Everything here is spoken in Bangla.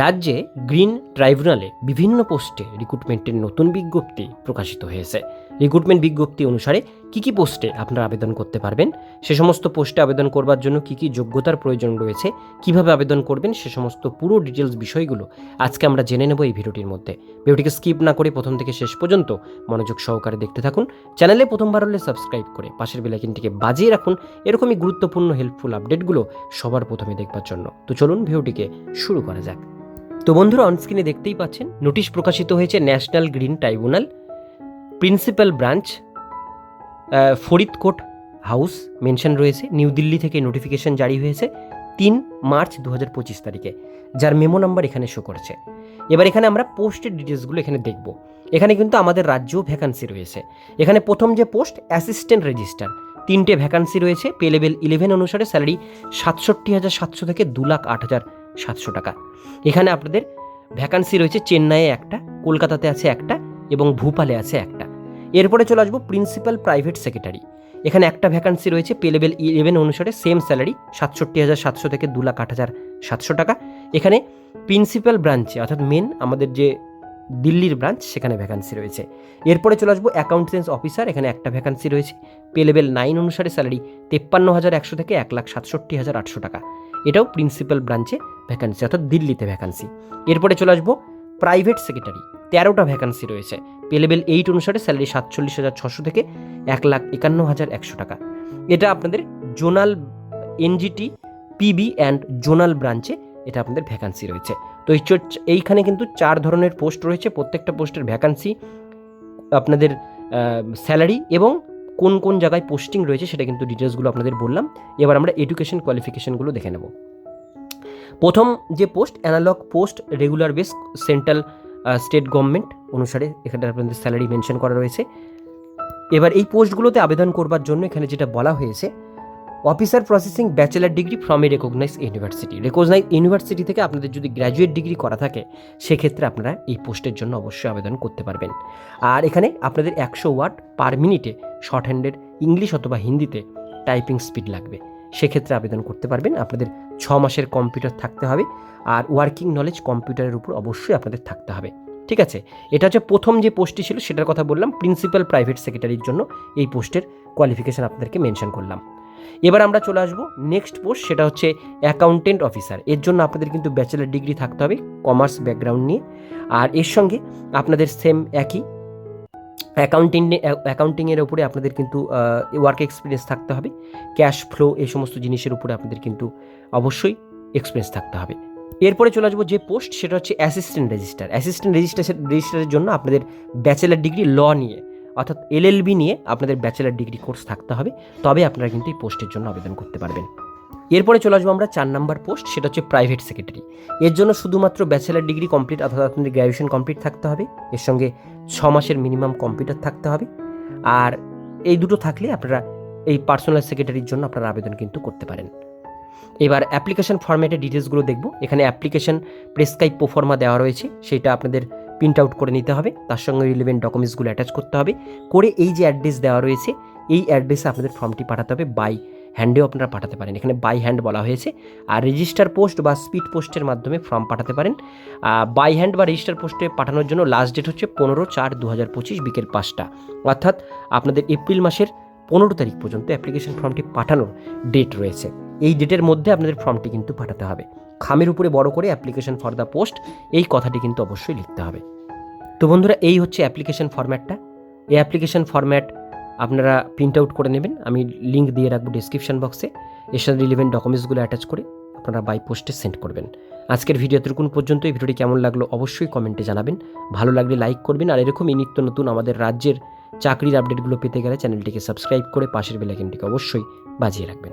রাজ্যে গ্রিন ট্রাইব্যুনালে বিভিন্ন পোস্টে রিক্রুটমেন্টের নতুন বিজ্ঞপ্তি প্রকাশিত হয়েছে। রিক্রুটমেন্ট বিজ্ঞপ্তি অনুসারে কি কি পোস্টে আপনারা আবেদন করতে পারবেন? সে সমস্ত পোস্টে আবেদন করবার জন্য কি কি যোগ্যতার প্রয়োজন রয়েছে? কীভাবে আবেদন করবেন? সে সমস্ত পুরো ডিটেলস বিষয়গুলো আজকে আমরা জেনে নেব এই ভিডিওটির মধ্যে। ভিডিওটিকে স্কিপ না করে প্রথম থেকে শেষ পর্যন্ত মনোযোগ সহকারে দেখতে থাকুন। চ্যানেলে প্রথমবার হলে সাবস্ক্রাইব করে পাশের বেলাইকিনটিকে বাজিয়ে রাখুন। এরকমই গুরুত্বপূর্ণ হেল্পফুল আপডেটগুলো সবার প্রথমে দেখবার জন্য। তো চলুন ভিডিওটিকে শুরু করা যাক। তো বন্ধুরা অনস্ক্রিনে দেখতেই পাচ্ছেন, নোটিশ প্রকাশিত হয়েছে national green tribunal, principal branch Faridkot house mention রয়েছে, নিউ দিল্লি থেকে নোটিফিকেশন জারি হয়েছে তিন মার্চ দু হাজার পঁচিশ তারিখে, যার মেমো নাম্বার এখানে শো করছে। এবার এখানে আমরা পোস্টের ডিটেলসগুলো এখানে দেখব। এখানে কিন্তু আমাদের রাজ্যেও ভ্যাকান্সি রয়েছে। এখানে প্রথম যে পোস্ট অ্যাসিস্ট্যান্ট রেজিস্টার তিনটে ভ্যাকান্সি রয়েছে পে লেভেল ইলেভেন অনুসারে স্যালারি সাতষট্টি হাজার সাতশো থেকে দু লাখ আট হাজার সাতশো টাকা। এখানে আপনাদের ভ্যাকান্সি রয়েছে চেন্নাইয়ে একটা, কলকাতাতে আছে একটা এবং ভূপালে আছে একটা। এরপরে চলে আসব প্রিন্সিপাল প্রাইভেট সেক্রেটারি এখানে একটা ভ্যাকান্সি রয়েছে পে লেভেল ইলেভেন অনুসারে সেম স্যালারি সাতষট্টি হাজার সাতশো থেকে দু লাখ আট হাজার সাতশো টাকা। এখানে প্রিন্সিপাল ব্রাঞ্চে অর্থাৎ মেন আমাদের যে দিল্লির ব্রাঞ্চ সেখানে ভ্যাকান্সি রয়েছে। এরপরে চলে আসব অ্যাকাউন্টেন্স অফিসার এখানে একটা ভ্যাকান্সি রয়েছে পে লেভেল নাইন অনুসারে স্যালারি তেপ্পান্ন হাজার একশো থেকে এক লাখ সাতষট্টি হাজার আটশো টাকা। এটাও প্রিন্সিপাল ব্রাঞ্চে ভ্যাকান্সি অর্থাৎ দিল্লিতে ভ্যাকান্সি এরপরে চলে আসব প্রাইভেট সেক্রেটারি তেরোটা ভ্যাকান্সি রয়েছে। পে লেভেল এইট অনুসারে স্যালারি সাতচল্লিশ হাজার ছশো থেকে এক লাখ একান্ন হাজার একশো টাকা। এটা আপনাদের zonal NGT PB and zonal ব্রাঞ্চে এটা আপনাদের ভ্যাকান্সি রয়েছে। তো এই এইখানে কিন্তু চার ধরনের পোস্ট রয়েছে। প্রত্যেকটা পোস্টের ভ্যাকান্সি আপনাদের স্যালারি এবং কোন কোন জায়গায় পোস্টিং রয়েছে সেটা কিন্তু ডিটেলসগুলো আপনাদের বললাম। এবার আমরা এডুকেশন কোয়ালিফিকেশনগুলো দেখে নেব। প্রথম যে post analog post regular base central state government অনুসারে এখানে আপনাদের স্যালারি মেনশন করা রয়েছে। এবার এই পোস্টগুলোতে আবেদন করবার জন্য এখানে যেটা বলা হয়েছে officer processing bachelor degree from a recognise university recognise university থেকে আপনাদের যদি গ্র্যাজুয়েট ডিগ্রি করা থাকে, সেক্ষেত্রে আপনারা এই পোস্টের জন্য অবশ্যই আবেদন করতে পারবেন। আর এখানে আপনাদের একশো ওয়াট পার মিনিটে শর্ট হ্যান্ডের ইংলিশ অথবা হিন্দিতে টাইপিং স্পিড লাগবে। সেক্ষেত্রে আবেদন করতে পারবেন। আপনাদের ছ মাসের কম্পিউটার থাকতে হবে আর ওয়ার্কিং নলেজ কম্পিউটারের উপর অবশ্যই আপনাদের থাকতে হবে। ঠিক আছে? এটা হচ্ছে প্রথম যে পোস্টটি ছিল সেটার কথা বললাম প্রিন্সিপাল প্রাইভেট সেক্রেটারির জন্য এই পোস্টের কোয়ালিফিকেশান আপনাদেরকে মেনশন করলাম। এবার আমরা চলে আসব নেক্সট পোস্ট সেটা হচ্ছে অ্যাকাউন্টেন্ট অফিসার এর জন্য আপনাদের কিন্তু ব্যাচেলার ডিগ্রি থাকতে হবে কমার্স ব্যাকগ্রাউন্ড নিয়ে। আর এর সঙ্গে আপনাদের সেম একই অ্যাকাউন্টিং অ্যাকাউন্টিংয়ের উপরে আপনাদের কিন্তু ওয়ার্ক এক্সপিরিয়েন্স থাকতে হবে। ক্যাশ ফ্লো এই সমস্ত জিনিসের উপরে আপনাদের কিন্তু অবশ্যই এক্সপিরিয়েন্স থাকতে হবে। এরপরে চলে আসব যে পোস্ট সেটা হচ্ছে অ্যাসিস্ট্যান্ট রেজিস্টার অ্যাসিস্ট্যান্ট রেজিস্ট্রেশন রেজিস্টারের জন্য আপনাদের ব্যাচেলার ডিগ্রি ল নিয়ে, অর্থাৎ এলএলবি নিয়ে আপনাদের ব্যাচেলার ডিগ্রি কোর্স থাকতে হবে। তবে আপনারা কিন্তু এই পোস্টের জন্য আবেদন করতে পারবেন। এরপরে চলে আসব আমরা চার নাম্বার পোস্ট, সেটা হচ্ছে প্রাইভেট সেক্রেটারি এর জন্য শুধুমাত্র ব্যাচেলার ডিগ্রি কমপ্লিট অর্থাৎ আপনাদের গ্র্যাজুয়েশন কমপ্লিট থাকতে হবে। এর সঙ্গে ছ মাসের মিনিমাম কম্পিউটার থাকতে হবে। আর এই দুটো থাকলে আপনারা এই পার্সোনাল সেক্রেটারির জন্য আপনারা আবেদন কিন্তু করতে পারেন। এবার অ্যাপ্লিকেশন ফর্ম্যাটের ডিটেলসগুলো দেখব। এখানে অ্যাপ্লিকেশন প্রেসক্রাইব প্রোফর্মা দেওয়া রয়েছে, সেটা আপনাদের প্রিন্ট আউট করে নিতে হবে। তার সঙ্গে রিলেভেন্ট ডকুমেন্টসগুলো অ্যাটাচ করতে হবে। করে এই যে অ্যাড্রেস দেওয়া রয়েছে, এই অ্যাড্রেসে আপনাদের ফর্মটি পাঠাতে হবে বাই হ্যান্ডেও আপনারা পাঠাতে পারেন। এখানে বাই হ্যান্ড বলা হয়েছে। আর রেজিস্টার পোস্ট বা স্পিড পোস্টের মাধ্যমে ফর্ম পাঠাতে পারেন। বাই হ্যান্ড বা রেজিস্টার পোস্টে পাঠানোর জন্য লাস্ট ডেট হচ্ছে পনেরো চার দু হাজার পঁচিশ বিকেল পাঁচটা। অর্থাৎ আপনাদের এপ্রিল মাসের পনেরো তারিখ পর্যন্ত অ্যাপ্লিকেশন ফর্মটি পাঠানোর ডেট রয়েছে। এই ডেটের মধ্যে আপনাদের ফর্মটি কিন্তু পাঠাতে হবে। খামের উপরে বড় করে অ্যাপ্লিকেশন ফর দ্য পোস্ট এই কথাটি কিন্তু অবশ্যই লিখতে হবে। তো বন্ধুরা, এই হচ্ছে অ্যাপ্লিকেশন ফরম্যাটটা এই অ্যাপ্লিকেশন ফরম্যাট আপনারা প্রিন্ট আউট করে নেবেন। আমি লিঙ্ক দিয়ে রাখব ডিসক্রিপশান বক্সে এর সাথে রিলেভেন্ট ডকুমেন্টসগুলো অ্যাটাচ করে আপনারা বাই পোস্টে সেন্ড করবেন। আজকের ভিডিও এতটুকুন পর্যন্ত এই ভিডিওটি কেমন লাগল অবশ্যই কমেন্টে জানাবেন। ভালো লাগলে লাইক করবেন। আর এরকমই নিত্য নতুন আমাদের রাজ্যের চাকরির আপডেটগুলো পেতে গেলে চ্যানেলটিকে সাবস্ক্রাইব করে পাশের বেলাইকনটিকে অবশ্যই বাজিয়ে রাখবেন।